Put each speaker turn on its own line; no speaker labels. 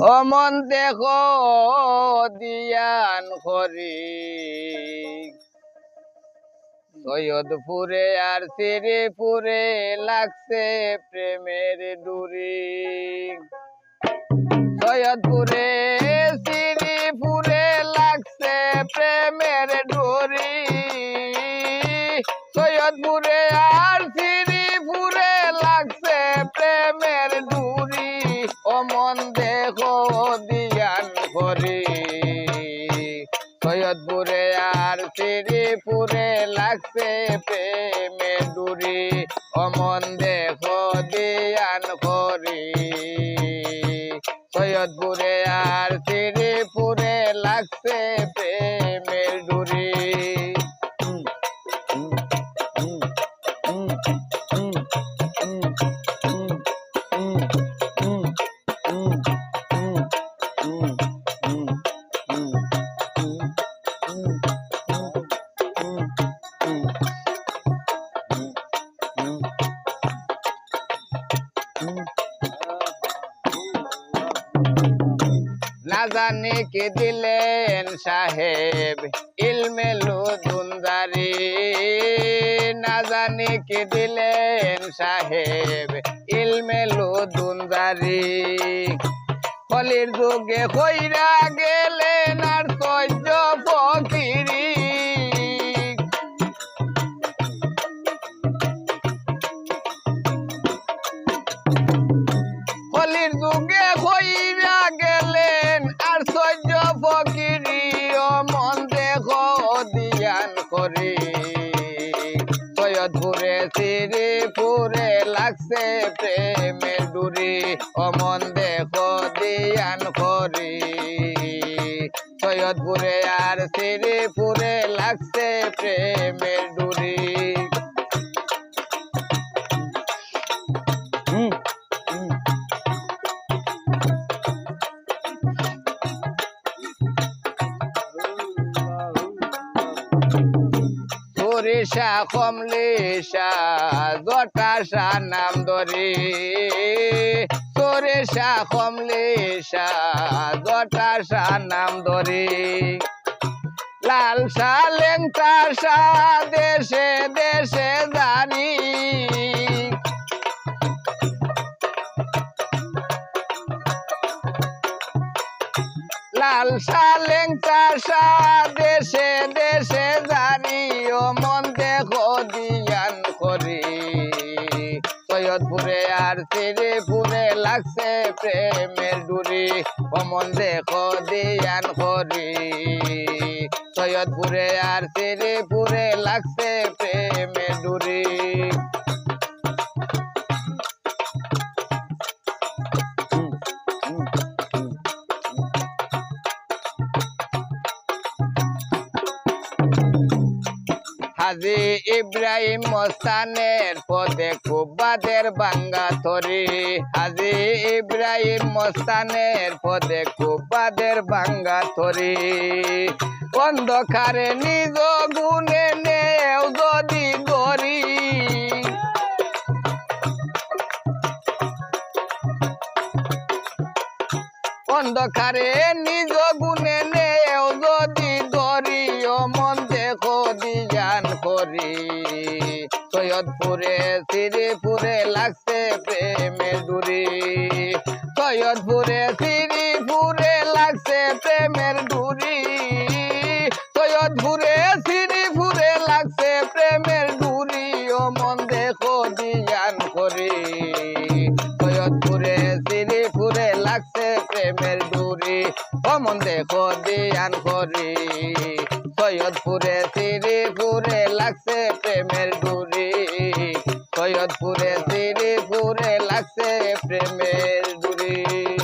ও মন দেখো দিয়ান করি সৈয়দপুরে আর শ্রীপুরে লাগছে প্রেমের ডুরি সৈয়দপুরে শ্রীপুরে সদপুরে আর শ্রীপুরে লাগছে প্রেমে দূরি। অমন দেহ দিয়ান করি। সৈয়দপুরে আর না জানি কি দিলেন সাহেব ইলমেলু দুনদারি না জানি কি দিলেন সাহেব ইলমেলু দুনদারি কলির যুগে কইরা গেলেন শ্রীপুরে লাগছে প্রেমের ডুরি। অমন মন দেখো দিয়ান করি। সৈয়দপুরে আর শ্রীপুরে লাগছে প্রেমের ডুরি। সরিষা কমলিশা জটাশা নাম ধরি। সরিষা কমলিশা জটাশা নাম ধরি। লাল সালেং তাসা দেশে দেশে জানি। লাল সালেং চাষা দেশে দেশে জানি ছেড়ে পুরে লাগছে প্রেমের ডুরি। অমন দেখো দিয়ান করি। সৈয়দপুরে আর ছেড়ে পুরে লাগছে প্রেমের ডুরি। হাজি ইব্রাহিম মস্তানের পদে কুব্বাদের বাঙ্গা থরি হাজি ইব্রাহিম মস্তানের পদে কুব্বাদের বাঙ্গা থরি অন্ধকারে নিজ গুণে নেও যদি গরি। অন্ধকারে নিজ গুণে দিয়ান করি। সৈয়দপুরে, শ্রীপুরে লাগছে প্রেমের ডুরি সৈয়দপুরে, শ্রীপুরে লাগছে প্রেমের ডুরি সৈয়দপুরে, শ্রীপুরে লাগছে প্রেমের ডুরি ও মন দেখো দিয়ান করি। সৈয়দপুরে, শ্রীপুরে লাগছে প্রেমের ডুরি ও মন দেখো দিয়ান করি। সৈয়দপুরে শ্রীপুরে লাগছে প্রেমের ডুরি সৈয়দপুরে শ্রীপুরে লাগছে প্রেমের ডুরি